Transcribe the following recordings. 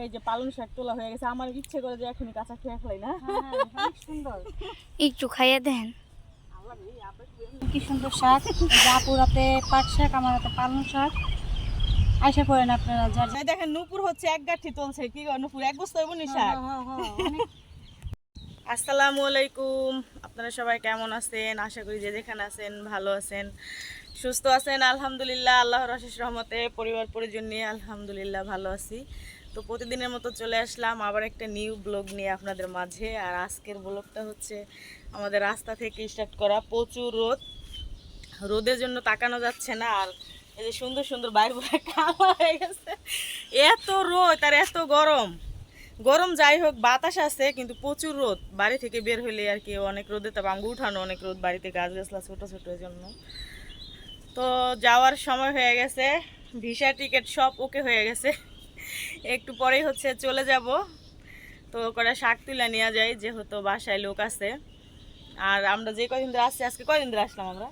এই যে পালং শাক তোলা হয়ে গেছে আমার ইচ্ছে করে যে এখনই কাঁচা খেয়ে ফেলাই না? সুন্দর। একটু খাইয়ে দেন। কি সুন্দর শাক। জাপুর হাতে পাট শাক আমার হাতে পালং শাক। আশা করেন আপনারা যার দেখেন নুপুর হচ্ছে এক গাঠি তুলছে। কি নুপুর এক বস্তা শাক হ্যাঁ, হ্যাঁ, হ্যাঁ, অনেক আসসালামু আলাইকুম। আপনারা সবাই কেমন আছেন? আশা করি যে যেখানে আছেন ভালো আছেন। সুস্থ আছেন, আলহামদুলিল্লাহ, আল্লাহর অশেষ রহমতে পরিবার পরিজন নিয়ে আলহামদুলিল্লাহ ভালো আছি। তো প্রতিদিনের মতো চলে আসলাম আবার একটা নিউ ব্লগ নিয়ে আপনাদের মাঝে। আর আজকের ব্লগটা হচ্ছে আমাদের রাস্তা থেকে স্টার্ট করা প্রচুর রোদ। রোদের জন্য তাকানো যাচ্ছে না, আর এই যে সুন্দর সুন্দর বাইরে বাইরে কালো হয়ে গেছে। এত রোদ আর এত গরম। গরম যাই হোক, বাতাস আছে, কিন্তু প্রচুর রোদ। বাড়ি থেকে বের হইলে আর কি অনেক রোদে তো আঙ্গু উঠানো, অনেক রোদ বাড়িতে গাছ গাছলা ছোটো ছোট জন্য। তো যাওয়ার সময় হয়ে গেছে ভিসা টিকিট সব ওকে হয়ে গেছে। একটু পরেই হচ্ছে চলে যাব। তো করে শাক তুলে নেওয়া যায় যেহেতু বাসায় লোক আছে। আর আমরা যে কদিন ধরে আসছি আজকে কদিন ধরে আসলাম আমরা।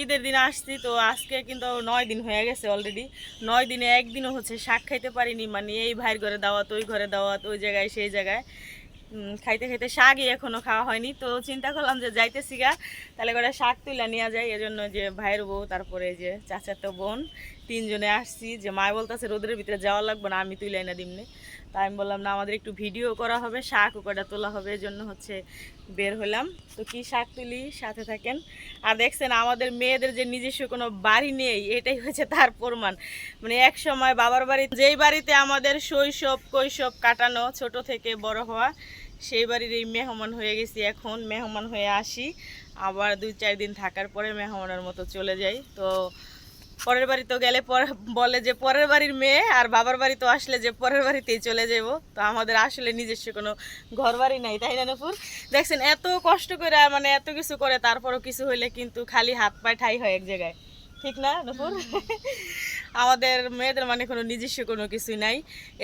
ঈদের দিন আসছি তো আজকে কিন্তু নয় দিন হয়ে গেছে অলরেডি নয় দিনে একদিনও হচ্ছে শাক খাইতে পারিনি মানে এই ভাইয়ের ঘরে দাওয়াত ওই ঘরে দাওয়াত ওই জায়গায় সেই জায়গায়। খাইতে খাইতে শাকই এখনও খাওয়া হয়নি। তো চিন্তা করলাম যে যাইতেছি গা, তাহলে করে শাক তুলে নেওয়া যায় এজন্য যে ভাইয়ের বউ, তারপরে যে চাচার তো বোন, তিনজনে আসছি। যে মায় বলতেছে, রোদের ভিতরে যাওয়া লাগবে না, আমি তুলে না দিমনে। তাই আমি বললাম, না, আমাদের একটু ভিডিও করা হবে শাক ওকটা তোলা হবে, এজন্য হচ্ছে বের হলাম তো কি শাক তুলি? সাথে থাকেন। আর দেখছেন, আমাদের মেয়েদের যে নিজস্ব কোনো বাড়ি নেই, এটাই হচ্ছে তার প্রমাণ। মানে এক সময় বাবার বাড়ি যেই বাড়িতে আমাদের শৈশব, কৈশব কাটানো, ছোট থেকে বড় হওয়া সেই বাড়ির এই মেহমান হয়ে গেছি এখন, মেহমান হয়ে আসি। আবার দুই চার দিন থাকার পরে মেহমানের মতো চলে যাই। তো পরের বাড়ি তো গেলে বলে যে পরের বাড়ির মেয়ে, আর বাবার বাড়ি তো আসলে যে পরের বাড়িতেই চলে যাব তো আমাদের আসলে নিজস্ব কোনো ঘর বাড়ি নাই, তাই না নুপুর? দেখছেন, এত কষ্ট করে মানে এত কিছু করে, তারপরও কিছু হইলে কিন্তু খালি হাত পায়ে ঠাই হয় এক জায়গায়। ঠিক না নুপুর? আমাদের মেয়েদের মানে কোনো নিজস্ব কোনো কিছুই নাই।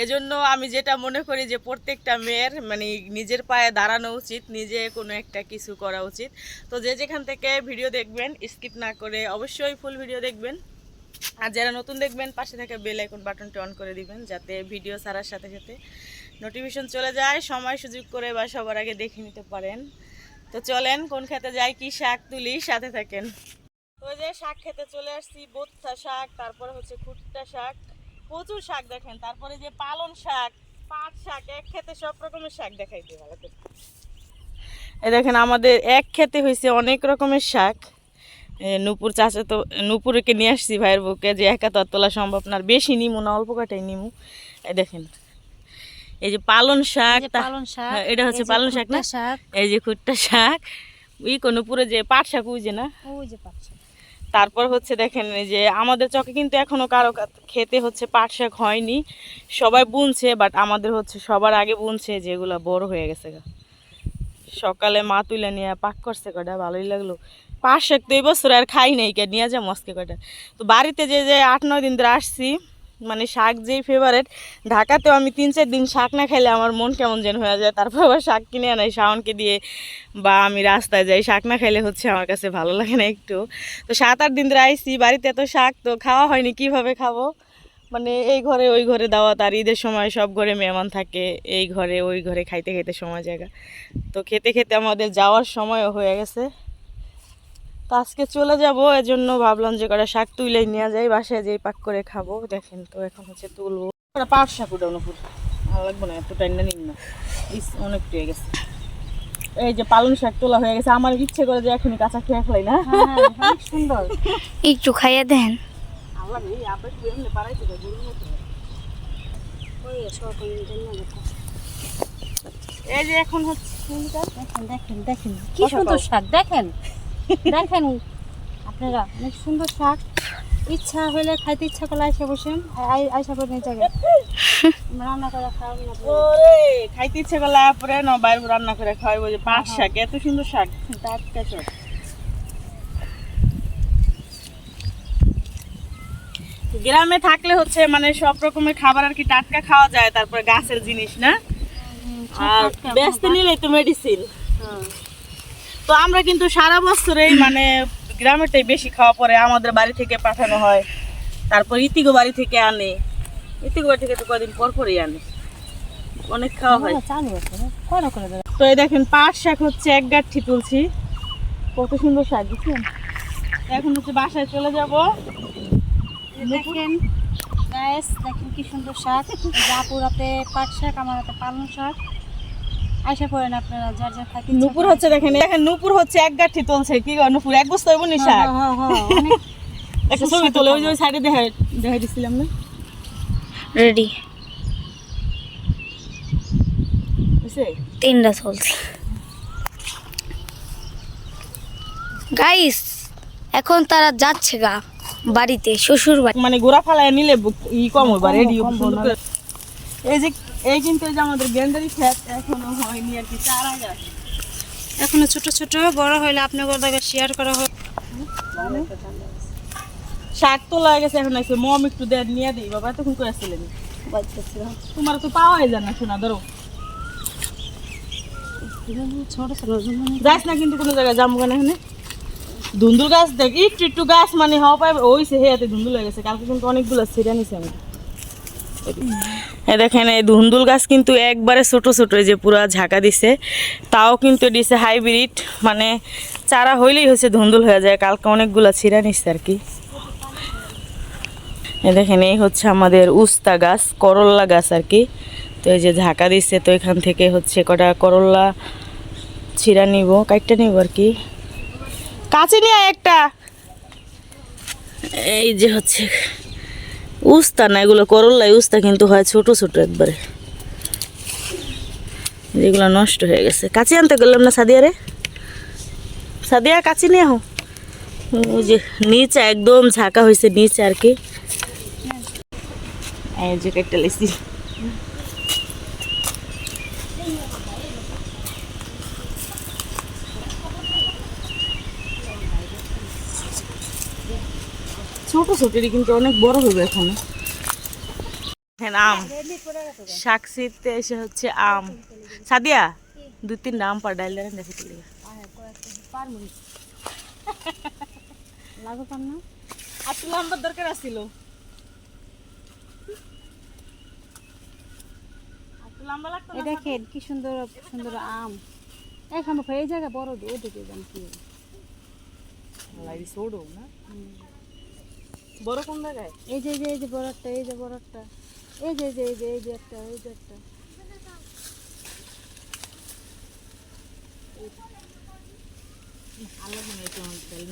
এজন্য আমি যেটা মনে করি যে প্রত্যেকটা মেয়ের মানে নিজের পায়ে দাঁড়ানো উচিত নিজে কোনো একটা কিছু করা উচিত। তো যে যেখান থেকে ভিডিও দেখবেন স্কিপ না করে অবশ্যই ফুল ভিডিও দেখবেন। আর যারা নতুন দেখবেন পাশে থাকা বেল আইকন বাটনটি অন করে দিবেন যাতে ভিডিও ছাড়ার সাথে সাথে নোটিফিকেশন চলে যায় সময় সুযোগ করে বা সবার আগে দেখে নিতে পারেন। তো চলেন কোন খেতে যাই কি শাক তুলি সাথে থাকেন। ওই যে শাক খেতে চলে আসছি বোত্তা শাক তারপরে হচ্ছে খুট্টা শাক প্রচুর শাক দেখেন তারপরে যে পালন শাক পাট শাক এক খেতে সব রকমের শাক দেখাইতে ভালো করে। এই দেখেন আমাদের এক খেতে হয়েছে অনেক রকমের শাক। নূপুর চাচা তো নূপুরকে নিয়ে আসছি ভাইয়ের বুকে যে একা তো তোলা সম্ভব না আর বেশি নিমু না অল্প কাটাই নিমু। এই দেখেন এই যে পালন শাক এই যে তা- পালং শাক হ্যাঁ, এটা হচ্ছে এই যে পালং শাক না? শাক। এই যে খুট্টা শাক ই কোনো পুরো যে পাট শাক ওই যে না? ওই যে পাট শাক। তারপর হচ্ছে দেখেন যে আমাদের চকে কিন্তু এখনও কারও খেতে হচ্ছে পাট শাক হয়নি। সবাই বুনছে বাট আমাদের হচ্ছে সবার আগে বুনছে যেগুলো বড় হয়ে গেছে। সকালে মা তুলে নিয়ে পাক করছে কটা ভালোই লাগল। পাট শাক তো এই বছর আর খাই নাই কে, নিয়ে যা মস্কে কটা তো বাড়িতে যে যে আট, নয় দিন ধরে আসছি মানে শাক যেই ফেভারেট ঢাকাতেও আমি তিন চার দিন শাক না খাইলে আমার মন কেমন যেন হয়ে যায়। তারপর আবার শাক কিনে আনাই, শাওনকে দিয়ে বা আমি রাস্তায় যাই, শাক না খাইলে হচ্ছে আমার কাছে ভালো লাগে না একটু। তো সাত আট দিন ধরে আইসি, বাড়িতে এত শাক, তো খাওয়া হয়নি, কীভাবে খাব? মানে এই ঘরে, ওই ঘরে দাওয়াত আর ঈদের সময় সব ঘরে মেহমান থাকে, এই ঘরে, ওই ঘরে খাইতে খাইতে সময় জায়গা। তো খেতে খেতে আমাদের যাওয়ার সময়ও হয়ে গেছে। তো আজকে চলে যাব এজন্য ভাবলাম যে কটা শাক তুলেই নেওয়া যায় বাসায় যেই পাক করে খাব। দেখেন তো এখন হচ্ছে তুলবো। পাট শাক উঠাও না পুরো ভালো লাগবে না এত টাইম না নিন না। ইস অনেক পেয়ে গেছে। এই যে পালং শাক তোলা হয়ে গেছে আমার ইচ্ছে করে যে এখনই কাঁচা খেয়ে ফেলাই না। হ্যাঁ, হ্যাঁ, সুন্দর। একটু খাইয়ে দেন। আল্লাহ এই আবার এমনি পারাইতে গরুর মতো। ওই সব এই যে এখন হচ্ছে দেখেন দেখেন। দেখেন কি সুন্দর শাক দেখেন? দেখেন আপনারা অনেক সুন্দর শাক ইচ্ছা হলে খাইতে ইচ্ছা করলে আইসা বসেন আইসা করে নিয়ে যাবেন রান্না করে। ওরে খাইতে ইচ্ছে করলে পরে না বাইরে রান্না করে খাওয়াবো যে পাট শাক এত সুন্দর শাক টাটকা চট গ্রামে থাকলে হচ্ছে মানে সব রকমের খাবার আর কি টাটকা খাওয়া যায় তারপরে গাছের জিনিস না আর ব্যস্ত নিলেই তো মেডিসিন হ্যাঁ। তো আমরা কিন্তু সারা বছরেই মানে গ্রামেরটাই বেশি খাওয়া পরে আমাদের বাড়ি থেকে পাঠানো হয়। তারপর ইতিগো বাড়ি থেকে আনে। ইতিগো বাড়ি থেকে তো কদিন পর পরই আনে। অনেক খাওয়া হয়। তো এই দেখেন পাট শাক হচ্ছে এক গাঠি তুলছি। কত সুন্দর শাক বুঝছেন? এখন হচ্ছে বাসায় চলে যাব। দেখেন গায়েস দেখেন কি সুন্দর শাক। জাপুর হাতে পাট শাক আমার হাতে পালং শাক। আশা করেন আপনারা যার যার নুপুর হচ্ছে দেখেন দেখেন নুপুর হচ্ছে এক গাঠি তুলছে। কি গো নুপুর এক বস্তা হইব নি শাক? হ্যাঁ, হ্যাঁ, হ্যাঁ, একটা ছবি তোলে ওই যে সাইডে দেখা দেখাই দিছিলাম না? রেডি তিনটা চলছে। গাইস এখন তারা যাচ্ছে গা বাড়িতে শ্বশুর বাড়ি মানে গোড়া ফালায় নিলে ই কম হবে রেডি কম হবে। এই যে এই কিন্তু যে আমাদের গেন্দারি ক্ষেত এখনও হয়নি আর কি চারা গাছ এখনও ছোট ছোট বড় হইলে আপনার দাগে শেয়ার করা হয়। শাক তোলা হয়ে গেছে এখন আছে মম একটু দেন নিয়ে দিই বাবা তখন করে আসছিলেন? তোমার তো পাওয়াই যায় না শোনা ধরো। ছোট না কিন্তু কোনো জায়গায় যাব কেন এখানে? ধুন্দুল গাছ দেখ একটু একটু গাছ মানে হওয়া পাইবে ওই সে হেয়াতে ধুন্দুল হয়ে গেছে। কালকে কিন্তু অনেকগুলো ছিঁড়ে নিছে আমি এ দেখেন, এই ধুন্দুল গাছ কিন্তু একবারে ছোট ছোট যে পুরা ঝাঁকা দিছে। তাও কিন্তু দিছে হাইব্রিড মানে চারা হইলেই হচ্ছে ধুন্দুল হয়ে যায়। কালকে অনেকগুলো ছিঁড়া নিচ্ছে আর কি। দেখেন, এই হচ্ছে আমাদের উস্তা গাছ, করল্লা গাছ আর কি। তো এই যে ঝাঁকা দিচ্ছে তো এখান থেকে হচ্ছে কটা করল্লা ছিঁড়া নিব কাইটটা নিব আর কি। কাছে নিয়ে একটা। এই যে হচ্ছে উস্তা না, এগুলো করল্লাই উস্তা কিন্তু হয় ছোট ছোট একবারে। যেগুলো নষ্ট হয়ে গেছে। কাছে আনতে গেলাম না সাদিয়া রে? সাদিয়া কাছে নিয়ে ওই যে নিচে একদম ঝাঁকা হয়েছে, নিচে আর কি। এই যে কেটে লেছি। ছোট ছোটই কিন্তু অনেক বড় হবে এখানে। হ্যাঁ আম। শাক এসে হচ্ছে আম। সাদিয়া দুই তিনটা আম পা ডাইল ডাইল দেখে। না? আম্বার দরকার না দেখেন কি সুন্দর সুন্দর আম। এই জায়গা বড় ওদিকে যান কি। লাগি না? বড় কোন জায়গায়? এই যে এই যে এই যে বড়টা এই যে বড়টা এই যে এই যে এই যে এই যে একটা এই যে একটা।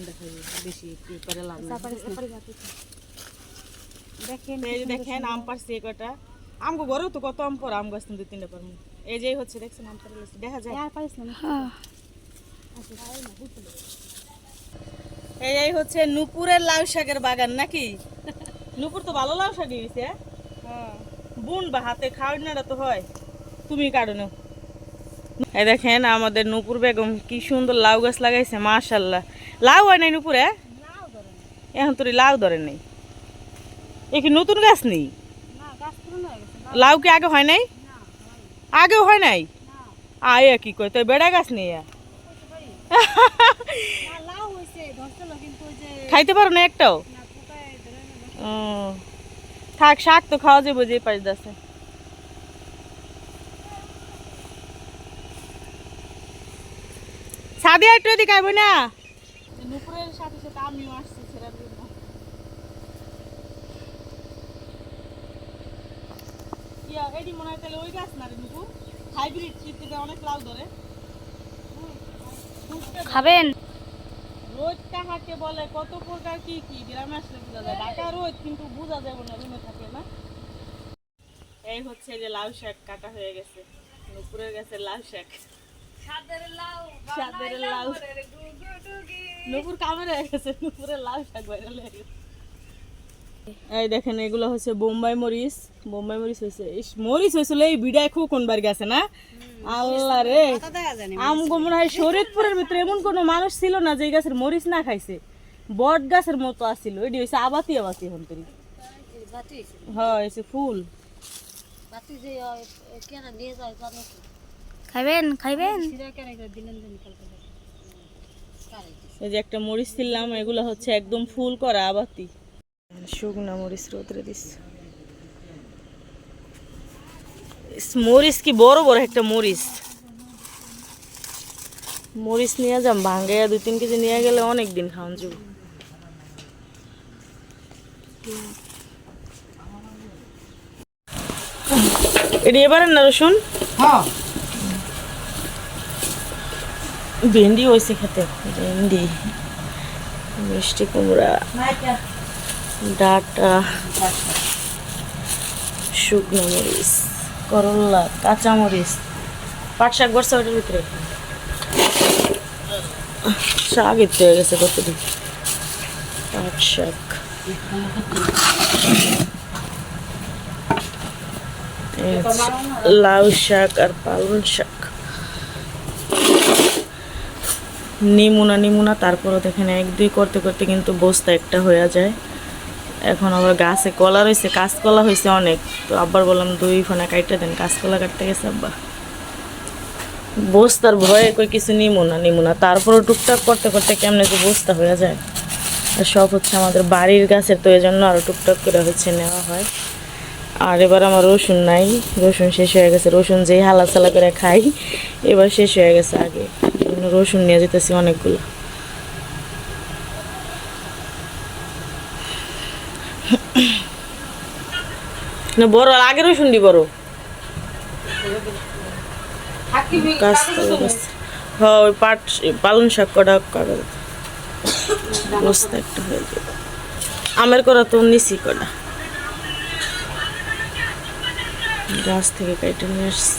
দেখাই বেশি। দেখেন এই যে দেখেন আম পারছি কটা আমগো ঘরেও তো কত আম পর আম গাছ দুই তিনটা পারমু এই যে হচ্ছে দেখছেন আম পারে দেখা যায়। আর পারিস না। হ্যাঁ। এই হচ্ছে নুপুরের লাউ শাকের বাগান নাকি? নুপুর তো ভালো লাউ শাক দিয়েছে বুন বা হাতে খাওয়ানোটা তো হয়। তুমি কাটনো এই দেখেন আমাদের নুপুর বেগম কি সুন্দর লাউ গাছ লাগাইছে মাশাল্লাহ লাউ হয় নাই নুপুরে? এখন তোর লাউ ধরে নেই। এ কি নতুন গাছ নেই? হয়ে লাউ। কি আগে হয় নাই? আগেও হয় নাই? আয়া কি কয় তো বেড়া গাছ নেই না লাউ হইছে ধরছিল কিন্তু ওই যে খাইতে পারো না একটাও? থাক শাক তো খাওয়া যাবে যে পাঁচ দাসে সাদিয়া একটু এদিকে আইব না? নুপুরের সাথে সাথে আমিও আসছি ছেড়ার জন্য। এডি মনে হয় তাহলে ওই গাছ না রে নুপুর হাইব্রিড চিত্তে অনেক লাউ ধরে। খাবেন? রোদ কাহাকে বলে কত প্রকার কি কি গ্রামে আসলে বোঝা যায় ঢাকা রোদ কিন্তু বোঝা যাবে না রুমে থাকে না। এই হচ্ছে যে লাউ শাক কাটা হয়ে গেছে। নুপুরের গেছে লাউ শাক। সাদের লাউ নুপুর কামে রয়ে গেছে নুপুরের লাউ শাক বাইরে হয়ে গেছে। এই দেখেন এগুলো হচ্ছে বোম্বাই মরিচ। বোম্বাই মরিচ হয়েছে ইস, মরিচ হয়েছিল এই বিডায় খুব কোন বার গেছে না? আল্লাহ রে। আমগো মনে হয় শরীরপুরের ভিতরে এমন কোনো মানুষ ছিল না যে গাছের মরিচ না খাইছে। বট গাছের মতো আসছিল এটি হয়েছে আবাতি আবাতি হন করি। বাতি এসে ফুল। খাইবেন কালকে এই যে একটা মরিচ ছিলাম এগুলো হচ্ছে একদম ফুল করা আবাতি। শুকনা মরিচ রোদরে দিস ইস, মরিচ কি বড় বড় একটা মরিচ। মরিচ নিয়ে যাম ভাঙ্গাইয়া দুই তিন কেজি নিয়ে গেলে অনেক দিন খাওয়ান যাব। এটি এবারে না রসুন? হ্যাঁ। ভেন্ডি হয়েছে খেতে ভেন্ডি মিষ্টি কুমড়া। ডাটা শুকনো মরিচ, করলা, কাঁচা মরিচ। পাট শাক বর্ষা ওটার ভিতরে শাক এতে হয়ে গেছে কতদিন পাট শাক। লাউ শাক আর পালং শাক। নিমুনা নিমুনা, তারপরও দেখেন এক দুই করতে করতে কিন্তু বস্তা একটা হয়ে যায়। এখন আবার গাছে কলা রয়েছে, কাঁচকলা হয়েছে অনেক। তো আব্বার বললাম, দুই ফোনা কাইটে দেন, কাঁচকলা কাটতে গেছে আব্বা। বস্তার ভয়ে কই কিছু নিমু না নিমু না। তারপরও টুকটাক করতে করতে কেমনে যে বস্তা হয়ে যায়। আর সব হচ্ছে আমাদের বাড়ির গাছের তো জন্য আরও টুকটাক করে হচ্ছে নেওয়া হয়। আর এবার আমার রসুন নাই, রসুন শেষ হয়ে গেছে। রসুন যেই হালা চালা করে খাই, এবার শেষ হয়ে গেছে আগে। রসুন নিয়ে যেতেছি অনেকগুলো। না বড় আগে রসুন দি বড় হ্যাঁ ওই পাট পালন শাক কটা কাগজ বস্তা একটা হয়ে যাবে। আমের করা তো নিছি কটা। গাছ থেকে কেটে নিয়ে আসছি।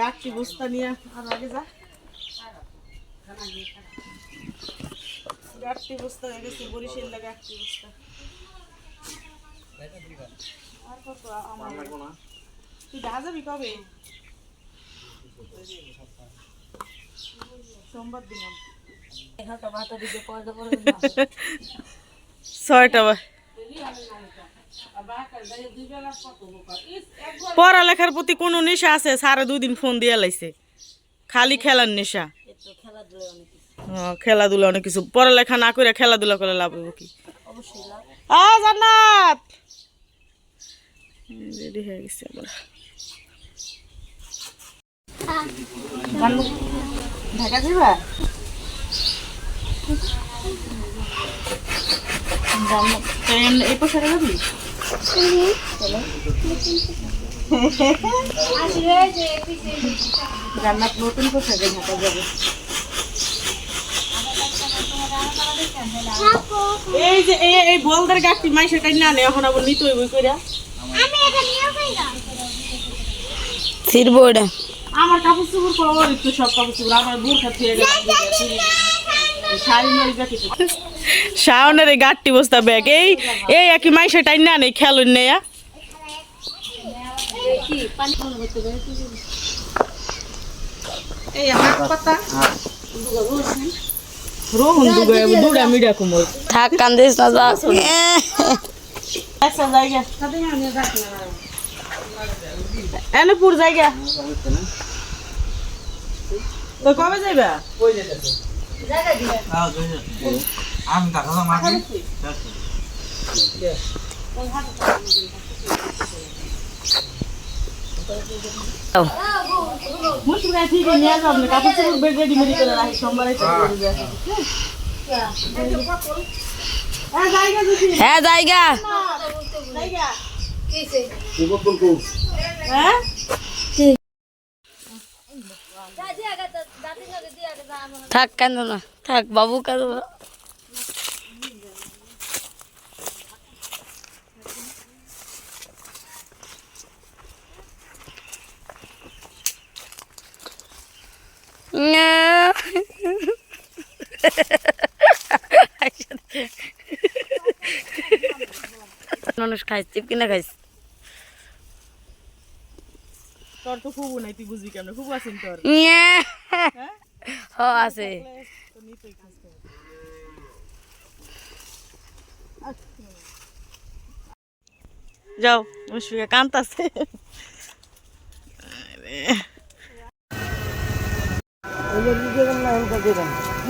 গাছটি বস্তা নিয়ে আর আগে যা। গাছটি বস্তা হয়ে গেছে বরিশাল গাছটি বস্তা। আর কত আমার তুই যা যাবি কবে? সোমবার দিন। ছয়টা বা পড়ালেখার প্রতি কোনো নেশা আছে? সারা দুদিন ফোন দিয়ে লাইছে। খালি খেলার নেশা। হ্যাঁ, খেলাধুলা অনেক কিছু। পড়ালেখা না করে খেলাধুলা করে লাভ হব কি? আ জান্নাত! রেডি হয়ে গেছে আমরা। ঢাকা যাবা এই যাবি? জান্নাত নতুন পোশাকে ঢাকা যাবে। এই যে এই এই বলদের গাছটি মাইসের কাজ না নেই এখন আবার নিতে হইব কইরা। ছিড়বো ওটা আমার কাপড় চোপড় পাওয়ার একটু সব কাপড় চোপড় আমার বোরখা থুয়ে গেছে। শাওনের এই গাঠটি বস্তা ব্যাগ এই এই একই মাইসে টাইন না নেই খেলুন নেয়া থাক কান্দিস না যা। আচ্ছা জায়গা এনপুর জায়গা। তো কবে যাইবা? আমি হ্যাঁ জায়গা। দিছি হ্যাঁ? থাক কান্দ না? থাক বাবু কাঁদ মানুষ চিপ কিনা খাইস তোর তো খুব নাই তুই বুঝবি কেমন? খুব আছেন তোর। হ আছে। তো নিতেই খাস যাও মুশফিকা কান্তাছে।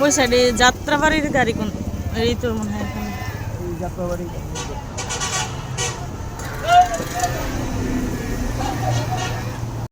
ওই সাইডে যাত্রাবাড়ির গাড়ি কোন এই তো মনে হয় এখানে।